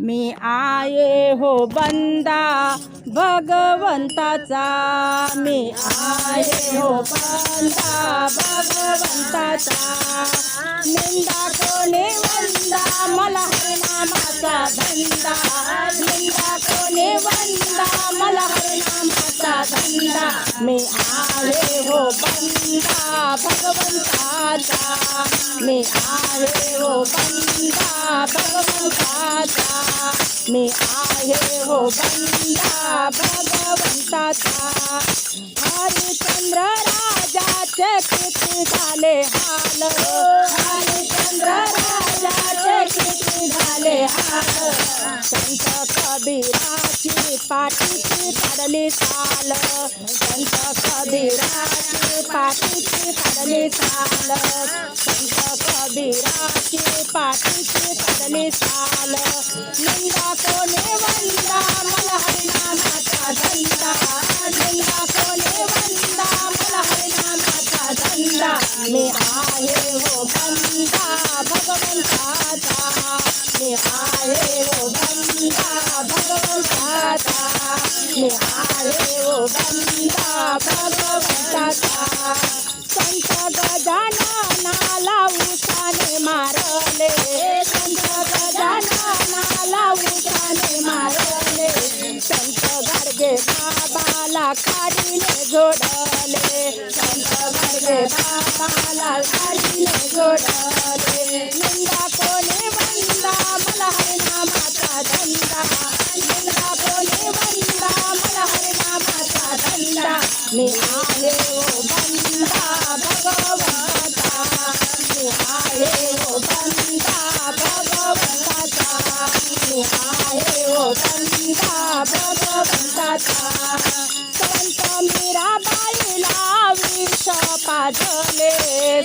मी आये हो बंदा भगवंताचा. मी आये हो बंदा भगवंताचा. निंदा कोणी वंदा मला हरिनामाचा धंदा. धंदा मी आहे हो बंदा भगवंताचा मी आहे हो बंदा भगवंताचा मी आहे हो बंदा भगवंताचा हरिचंद्र राजाचे किती झाले हाल। हरिचंद्र राजाचे किती झाले हाल। संत कबीराची पाठीची पडली साल। संत कबीराची पाठीची पडली साल। संत कबीराची पाठीची पडली साल। निंदा कोणे वंदा मला हरिनामाचा धंदा निंदा कोणे वंदा मला हरिनामाचा धंदा मी आहे हो बंदा भगवंताचा मी आहे बंदा मी आहे हो बंदा भगवंताचा संत गजाननाला उसाने मारले संत गजाननाला उसाने मारले संत गाडगे बाबाला खाडीने जोडले संत गाडगे बाबाला खाडीने जोडले धंदा मी आहे हो बंदा भगवंताचा मी आहे हो बंदा भगवंताचा मी आहे हो बंदा भगवंताचा संत मीराबाईला विष पाजले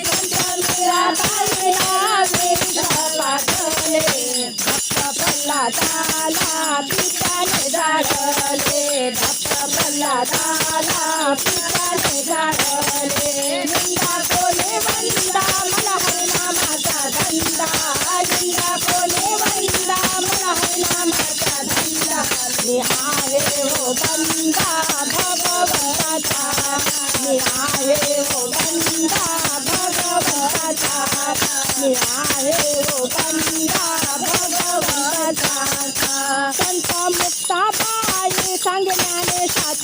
संत मीराबाईला विष भक्त प्रल्हादाला पित्याने जाळले निंदा कोणे वंदा मला हरिनामाचा धंदा निंदा कोणे वंदा मला हरिनामाचा धंदा मी आहे हो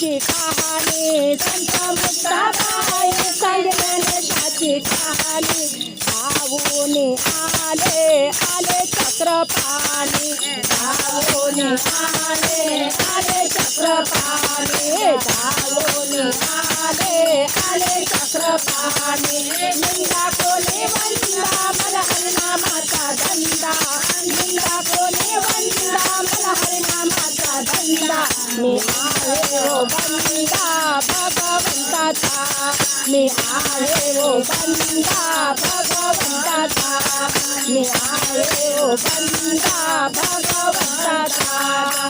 ज्ञानेशाची कहाणी संत मुक्ताबाई सांगे ज्ञानेशाची कहाणी धावून आले आले चक्रपाणी. धावून आले आले चक्रपाणी. धावून आले आले चक्रपाणी. निंदा कोणी वंदा, मला हरिनामाचा धंदा. निंदा कोणी वंदा, मला हरिनामाचा धंदा. मी हो बंदा भगवंताचा मी आहे हो बंदा भगवंताचा मी आहे हो बंदा